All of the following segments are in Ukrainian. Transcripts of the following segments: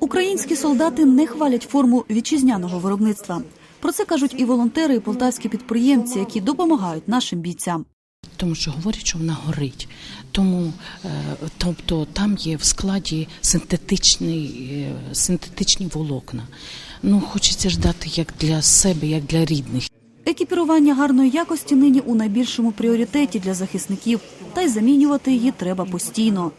Українські солдати не хвалять форму вітчизняного виробництва. Про це кажуть і волонтери, і полтавські підприємці, які допомагають нашим бійцям. Тому що говорять, що вона горить. Тому, е, тобто, там є в складі синтетичний, е, синтетичні волокна. Ну, хочеться ж дати як для себе, як для рідних. Екіпірування гарної якості нині у найбільшому пріоритеті для захисників, та й замінювати її треба постійно.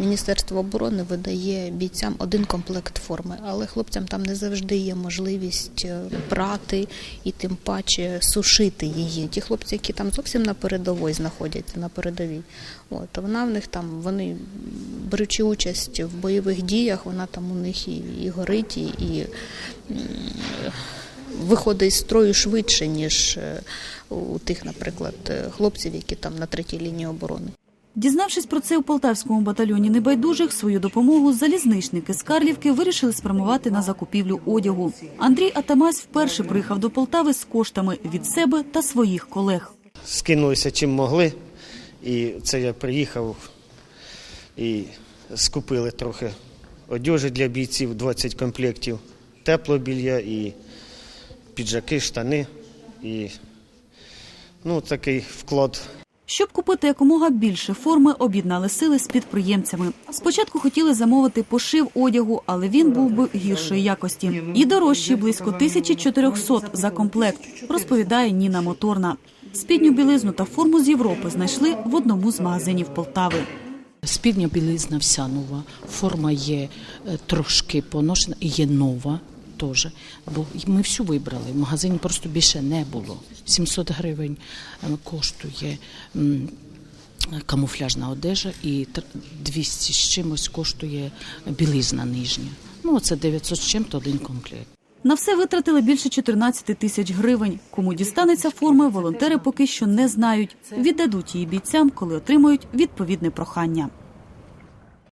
Міністерство оборони видає бійцям один комплект форми, але хлопцям там не завжди є можливість е, прати і тим паче сушити її. Ті хлопці, які там зовсім на передовій знаходяться на передовій, от вона в них там, вони беручи участь в бойових діях, вона там у них і, і горить, і, і виходить з строю швидше, ніж е, у тих, наприклад, е, хлопців, які там на третій лінії оборони. Дізнавшись про це у полтавському батальйоні небайдужих, свою допомогу залізничники з Карлівки вирішили спрямувати на закупівлю одягу. Андрій Атамась вперше приїхав до Полтави з коштами від себе та своїх колег. скинулися чим могли. І це я приїхав і скупили трохи одежі для бійців, 20 комплектів, теплобілья і піджаки, штани. І ну, такий вклад Щоб купити якомога більше форми, об'єднали сили з підприємцями. Спочатку хотіли замовити пошив одягу, але він був би гіршої якості і дорожчий близько 1400 за комплект, розповідає Ніна Моторна. Спідню білизну та форму з Європи знайшли в одному з магазинів Полтави. Спідня білизна вся нова, форма є е, трошки поношена і є нова теж. Бо ми всю вибрали. В магазині просто більше не було. 700 гривень е, коштує камуфляжна одежа і 200 з чимось коштує білизна нижня. Ну, це 900 з чим-то один комплект. На все витратили більше 14 тисяч гривень. Кому дістанеться форми, волонтери поки що не знають. Віддадуть її бійцям, коли отримають відповідне прохання.